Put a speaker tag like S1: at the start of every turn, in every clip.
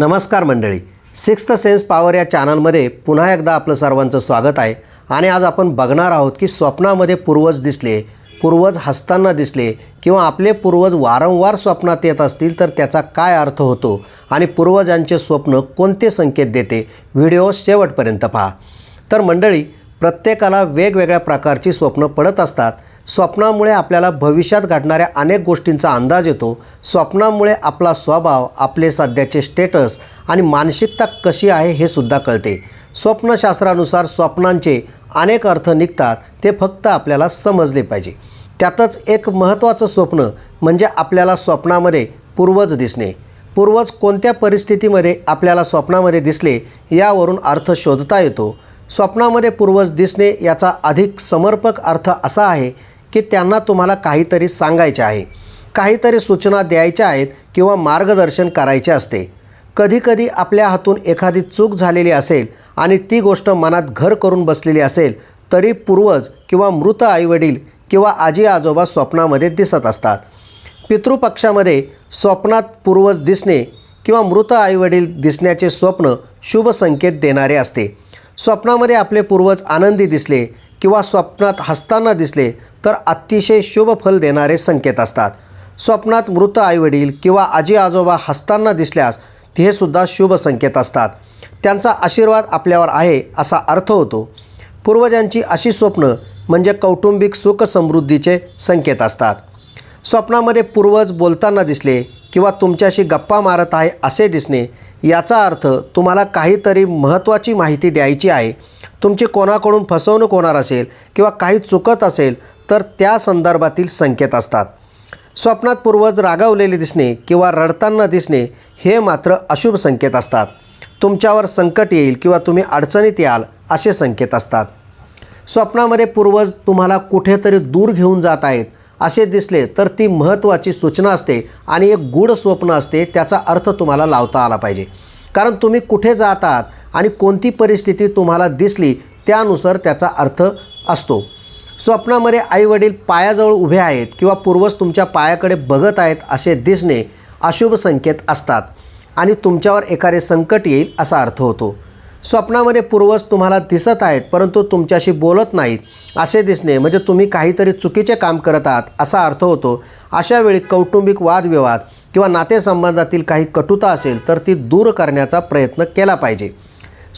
S1: नमस्कार मंडळी. Sixth sense power या चॅनलमध्ये पुन्हा एकदा आपलं सर्वांचं स्वागत आहे. आणि आज आपण बघणार आहोत की स्वप्नामध्ये पूर्वज दिसले पूर्वज हसताना दिसले किंवा आपले पूर्वज वारंवार स्वप्नात येत असतील तर त्याचा काय अर्थ होतो आणि पूर्वजांचे स्वप्न कोणते संकेत देते व्हिडिओ शेवटपर्यंत पहा. तर मंडळी प्रत्येकाला वेगवेगळ्या प्रकारची स्वप्न पडत असतात. स्वप्नामुळे आपल्याला भविष्यात घडणाऱ्या अनेक गोष्टींचा अंदाज येतो. स्वप्नामुळे आपला स्वभाव आपले सध्याचे स्टेटस आणि मानसिकता कशी आहे हे सुद्धा कळते. स्वप्नशास्त्रानुसार स्वप्नांचे अनेक अर्थ निघतात ते फक्त आपल्याला समजले पाहिजे. त्यातच एक महत्त्वाचं स्वप्न म्हणजे आपल्याला स्वप्नामध्ये पूर्वज दिसणे. पूर्वज कोणत्या परिस्थितीमध्ये आपल्याला स्वप्नामध्ये दिसले यावरून अर्थ शोधता येतो. स्वप्नामध्ये पूर्वज दिसणे याचा अधिक समर्पक अर्थ असा आहे की त्यांना तुम्हाला काहीतरी सांगायचे आहे. काहीतरी सूचना द्यायच्या आहेत किंवा मार्गदर्शन करायचे असते. कधीकधी आपल्या हातून एखादी चूक झालेली असेल आणि ती गोष्ट मनात घर करून बसलेली असेल तरी पूर्वज किंवा मृत आईवडील किंवा आजी आजोबा स्वप्नामध्ये दिसत असतात. पितृपक्षामध्ये स्वप्नात पूर्वज दिसणे किंवा मृत आईवडील दिसण्याचे स्वप्न शुभ संकेत देणारे असते. स्वप्नामध्ये आपले पूर्वज आनंदी दिसले किंवा स्वप्नात हसताना दिसले तर अतिशय शुभ फल देणारे संकेत असतात. स्वप्नात मृत आईवडील किंवा आजी आजोबा हसताना दिसल्यास हे सुद्धा शुभ संकेत असतात. त्यांचा आशीर्वाद आपल्यावर आहे असा अर्थ होतो. पूर्वजांची अशी स्वप्न म्हणजे कौटुंबिक सुख समृद्धीचे संकेत असतात. स्वप्नामध्ये पूर्वज बोलताना दिसले किंवा तुमच्याशी गप्पा मारत आहे असे दिसणे याचा अर्थ तुम्हाला काहीतरी महत्त्वाची माहिती द्यायची आहे. तुमची कोणाकडून फसवणूक होणार असेल किंवा काही चुकत असेल तर त्या संदर्भातील संकेत असतात. स्वप्नात पूर्वज रागावलेले दिसणे किंवा रडताना दिसणे हे मात्र अशुभ संकेत असतात. तुमच्यावर संकट येईल किंवा तुम्ही अडचणीत याल असे संकेत असतात. स्वप्नामध्ये पूर्वज तुम्हाला कुठेतरी दूर घेऊन जात आहेत. असे दिसले तर ती महत्त्वाची सूचना असते आणि एक गूढ स्वप्न असते त्याचा अर्थ तुम्हाला लावता आला पाहिजे. कारण तुम्ही कुठे जात आहात आणि कोणती परिस्थिती तुम्हाला दिसली त्यानुसार त्याचा अर्थ असतो. स्वप्नामध्ये आईवडील पायाजवळ उभे आहेत किंवा पूर्वज तुमच्या पायाकडे बघत आहेत असे दिसणे अशुभ संकेत असतात आणि तुमच्यावर एखादे संकट येईल असा अर्थ होतो. स्वप्नामध्ये पूर्वज तुम्हाला दिसत आहेत परंतु तुमच्याशी बोलत नाहीत असे दिसणे म्हणजे तुम्ही काहीतरी चुकीचे काम करत आहात असा अर्थ होतो. अशा वेळी कौटुंबिक वादविवाद किंवा नातेसंबंधातील काही कटुता असेल तर ती दूर करण्याचा प्रयत्न केला पाहिजे.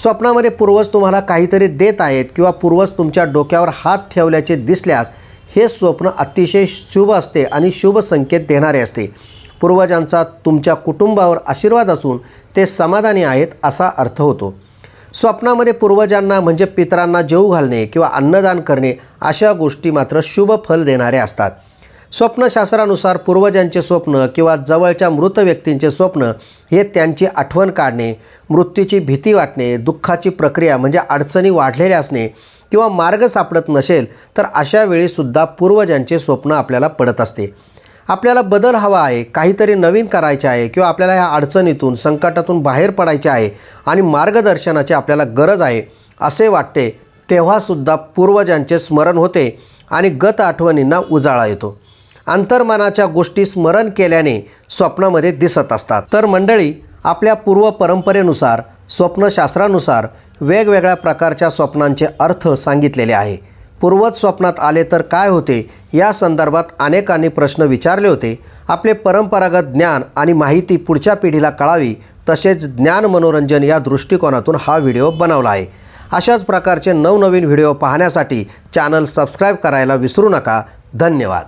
S1: स्वप्नामध्ये पूर्वज तुम्हाला काहीतरी देत आहेत किंवा पूर्वज तुमच्या डोक्यावर हात ठेवल्याचे दिसल्यास हे स्वप्न अतिशय शुभ असते आणि शुभ संकेत देणारे असते. पूर्वजांचा तुमच्या कुटुंबावर आशीर्वाद असून ते समाधानी आहेत असा अर्थ होतो. स्वप्नामध्ये पूर्वजांना म्हणजे पितरांना जेऊ घालणे किंवा अन्नदान करणे अशा गोष्टी मात्र शुभ फल देणाऱ्या असतात. स्वप्नशास्त्रानुसार पूर्वजांचे स्वप्न किंवा जवळच्या मृत व्यक्तींचे स्वप्न हे त्यांची आठवण काढणे मृत्यूची भीती वाटणे दुःखाची प्रक्रिया म्हणजे अडचणी वाढलेल्या असणे किंवा मार्ग सापडत नसेल तर अशा वेळीसुद्धा पूर्वजांचे स्वप्न आपल्याला पडत असते. आपल्याला बदल हवा आहे काहीतरी नवीन करायचे आहे किंवा आपल्याला ह्या अडचणीतून संकटातून बाहेर पडायचे आहे आणि मार्गदर्शनाची आपल्याला गरज आहे असे वाटते तेव्हासुद्धा पूर्वजांचे स्मरण होते आणि गत आठवणींना उजाळा येतो. अंतर्मनाच्या गोष्टी स्मरण केल्याने स्वप्नामध्ये दिसत असतात. तर मंडळी आपल्या पूर्व परंपरेनुसार स्वप्नशास्त्रानुसार वेगवेगळ्या प्रकारच्या स्वप्नांचे अर्थ सांगितलेले आहे. पूर्वज स्वप्नात आले तर काय होते? या संदर्भात अनेकांनी प्रश्न विचारले होते. आपले परंपरागत ज्ञान आणि माहिती पुढच्या पिढीला कळावी तसेच ज्ञान मनोरंजन या दृष्टिकोनातून हा व्हिडिओ बनवला आहे. अशाच प्रकारचे नवनवीन व्हिडिओ पाहण्यासाठी चॅनल सबस्क्राईब करायला विसरू नका. धन्यवाद.